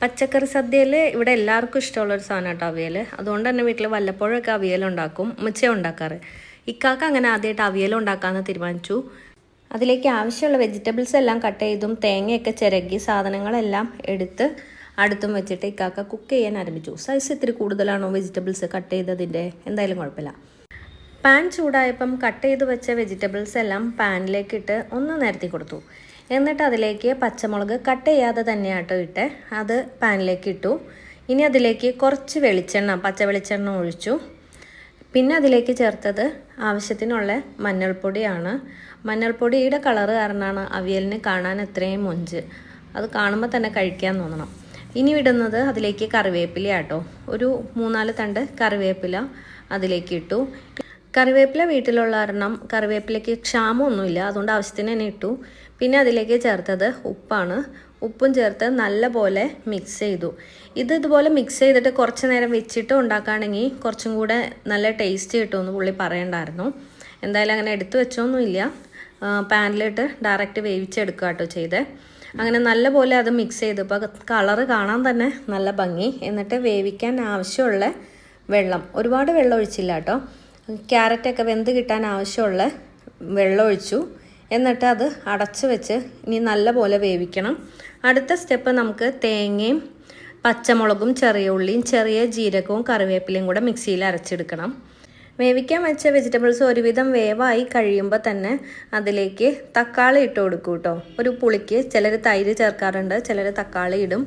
പച്ചക്കറി സദ്യയിൽ ഇവിടെ എല്ലാവർക്കും ഇഷ്ടമുള്ളൊരു സാധനം കേട്ടോ അവിയൽ അതുകൊണ്ട് തന്നെ വീട്ടിൽ വല്ലപ്പോഴൊക്കെ അവിയൽ ഉണ്ടാക്കും ഉമ്മച്ചേ ഉണ്ടാക്കാറ്. ഇക്കാക്ക അങ്ങനെ ആദ്യമായിട്ട് അവിയൽ ഉണ്ടാക്കാമെന്ന് തീരുമാനിച്ചു. അതിലേക്ക് ആവശ്യമുള്ള വെജിറ്റബിൾസ് എല്ലാം കട്ട് ചെയ്തും തേങ്ങയൊക്കെ ചിരകി സാധനങ്ങളെല്ലാം എടുത്ത് അടുത്തും വെച്ചിട്ട് ഇക്കാക്ക കുക്ക് ചെയ്യാൻ ആരംഭിച്ചു. സൈസ് ഇത്തിരി കൂടുതലാണോ വെജിറ്റബിൾസ് കട്ട് ചെയ്തതിന്റെ? എന്തായാലും കുഴപ്പമില്ല. പാൻ ചൂടായപ്പം കട്ട് ചെയ്ത് വെച്ച വെജിറ്റബിൾസ് എല്ലാം പാനിലേക്കിട്ട് ഒന്ന് നിരത്തി കൊടുത്തു. എന്നിട്ട് അതിലേക്ക് പച്ചമുളക് കട്ട് ചെയ്യാതെ തന്നെ ആട്ടോ ഇട്ട്. അത് പാനിലേക്ക് ഇട്ടു. ഇനി അതിലേക്ക് കുറച്ച് വെളിച്ചെണ്ണ പച്ച വെളിച്ചെണ്ണ ഒഴിച്ചു. പിന്നെ അതിലേക്ക് ചേർത്തത് ആവശ്യത്തിനുള്ള മഞ്ഞൾപ്പൊടിയാണ്. മഞ്ഞൾപ്പൊടിയുടെ കളറ് കാരണമാണ് അവിയലിന് കാണാൻ എത്രയും മൊഞ്ച്. അത് കാണുമ്പോൾ തന്നെ കഴിക്കാൻ തോന്നണം. ഇനി ഇടുന്നത് അതിലേക്ക് കറിവേപ്പില ആട്ടോ. ഒരു മൂന്നാൽ തണ്ട് കറിവേപ്പില അതിലേക്ക് ഇട്ടു. കറിവേപ്പില വീട്ടിലുള്ള കാരണം കറിവേപ്പിലയ്ക്ക് ക്ഷാമമൊന്നുമില്ല. അതുകൊണ്ട് ആവശ്യത്തിന് തന്നെ ഇട്ടു. പിന്നെ അതിലേക്ക് ചേർത്തത് ഉപ്പാണ്. ഉപ്പും ചേർത്ത് നല്ലപോലെ മിക്സ് ചെയ്തു. ഇത് ഇതുപോലെ മിക്സ് ചെയ്തിട്ട് കുറച്ച് നേരം വെച്ചിട്ട് ഉണ്ടാക്കുകയാണെങ്കിൽ കുറച്ചും കൂടെ നല്ല ടേസ്റ്റ് കിട്ടുമെന്ന് പുള്ളി പറയണ്ടായിരുന്നു. എന്തായാലും അങ്ങനെ എടുത്തു വെച്ചൊന്നുമില്ല. പാനിലിട്ട് ഡയറക്റ്റ് വേവിച്ചെടുക്കുക കേട്ടോ ചെയ്തേ. അങ്ങനെ നല്ലപോലെ അത് മിക്സ് ചെയ്തു. ഇപ്പോൾ കളറ് കാണാൻ തന്നെ നല്ല ഭംഗി. എന്നിട്ട് വേവിക്കാൻ ആവശ്യമുള്ള വെള്ളം. ഒരുപാട് വെള്ളം ഒഴിച്ചില്ല കേട്ടോ. ക്യാരറ്റൊക്കെ വെന്ത് കിട്ടാൻ ആവശ്യമുള്ള വെള്ളം ഒഴിച്ചു എന്നിട്ട് അത് അടച്ച് വെച്ച് ഇനി നല്ല പോലെ വേവിക്കണം. അടുത്ത സ്റ്റെപ്പ് നമുക്ക് തേങ്ങയും പച്ചമുളകും ചെറിയ ഉള്ളിയും ചെറിയ ജീരകവും കറിവേപ്പിലയും കൂടെ മിക്സിയിൽ അരച്ചെടുക്കണം. വേവിക്കാൻ വെച്ച വെജിറ്റബിൾസ് ഒരുവിധം വേവായി കഴിയുമ്പോൾ തന്നെ അതിലേക്ക് തക്കാളി ഇട്ട് കൊടുക്കും കേട്ടോ ഒരു പുളിക്ക് ചിലർ തൈര് ചേർക്കാറുണ്ട് ചിലർ തക്കാളി ഇടും.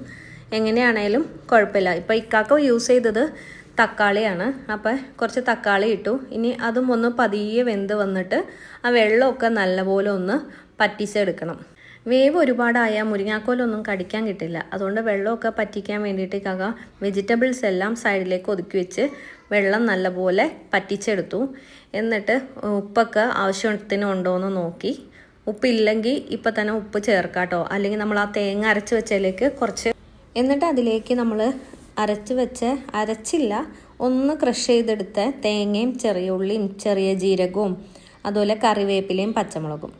എങ്ങനെയാണേലും കുഴപ്പമില്ല. ഇപ്പോൾ ഇക്കാക്ക യൂസ് ചെയ്തത് തക്കാളിയാണ്. അപ്പോൾ കുറച്ച് തക്കാളി ഇട്ടു. ഇനി അതും ഒന്ന് പതിയെ വെന്ത് വന്നിട്ട് ആ വെള്ളമൊക്കെ നല്ലപോലെ ഒന്ന് പറ്റിച്ചെടുക്കണം. വേവ് ഒരുപാടായാൽ മുരിങ്ങാക്കോലൊന്നും കടിക്കാൻ കിട്ടില്ല. അതുകൊണ്ട് വെള്ളമൊക്കെ പറ്റിക്കാൻ വേണ്ടിയിട്ട് കക വെജിറ്റബിൾസ് എല്ലാം സൈഡിലേക്ക് ഒതുക്കി വെച്ച് വെള്ളം നല്ലപോലെ പറ്റിച്ചെടുത്തു. എന്നിട്ട് ഉപ്പൊക്കെ ആവശ്യത്തിന് ഉണ്ടോ നോക്കി. ഉപ്പില്ലെങ്കിൽ ഇപ്പം തന്നെ ഉപ്പ് ചേർക്കാട്ടോ. അല്ലെങ്കിൽ നമ്മൾ ആ തേങ്ങ അരച്ച് വെച്ചതിലേക്ക് കുറച്ച് എന്നിട്ട് അതിലേക്ക് നമ്മൾ അരച്ച് വെച്ച് അരച്ചില്ല. ഒന്ന് ക്രഷ് ചെയ്തെടുത്ത തേങ്ങയും ചെറിയ ഉള്ളിയും ചെറിയ ജീരകവും അതുപോലെ കറിവേപ്പിലയും പച്ചമുളകും.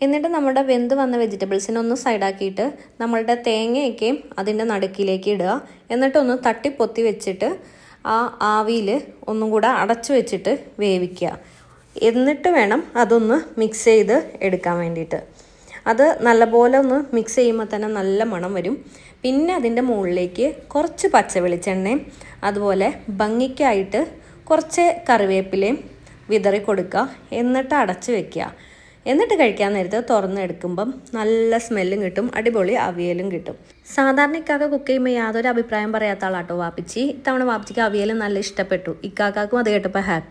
എന്നിട്ട് നമ്മുടെ വെന്ത് വന്ന വെജിറ്റബിൾസിനെ ഒന്ന് സൈഡാക്കിയിട്ട് നമ്മളുടെ തേങ്ങയൊക്കെയും അതിന്റെ നടുക്കിലേക്ക് ഇടുക. എന്നിട്ടൊന്ന് തട്ടിപ്പൊത്തി വെച്ചിട്ട് ആ ആവിയിൽ ഒന്നും കൂടെ അടച്ചു വെച്ചിട്ട് വേവിക്കുക. എന്നിട്ട് വേണം അതൊന്ന് മിക്സ് ചെയ്ത് എടുക്കാൻ വേണ്ടിയിട്ട്. അത് നല്ലപോലെ ഒന്ന് മിക്സ് ചെയ്യുമ്പോൾ തന്നെ നല്ല മണം വരും. പിന്നെ അതിന്റെ മുകളിലേക്ക് കുറച്ച് പച്ച വെളിച്ചെണ്ണയും അതുപോലെ ഭംഗിക്കായിട്ട് കുറച്ച് കറിവേപ്പിലയും വിതറി കൊടുക്കുക. എന്നിട്ട് അടച്ച് വെക്കുക. എന്നിട്ട് കഴിക്കാൻ നേരത്ത് തുറന്നെടുക്കുമ്പം നല്ല സ്മെല്ലും കിട്ടും അടിപൊളി അവിയലും കിട്ടും. സാധാരണ ഇക്കാക്ക കുക്ക് ചെയ്യുമ്പോൾ യാതൊരു അഭിപ്രായം പറയാത്ത ആളാട്ടോ വാപ്പിച്ചി. ഇത്തവണ വാപ്പിച്ചിക്ക് അവിയലും നല്ല ഇഷ്ടപ്പെട്ടു. ഇക്കാക്കും അത് കേട്ടപ്പോൾ ഹാപ്പി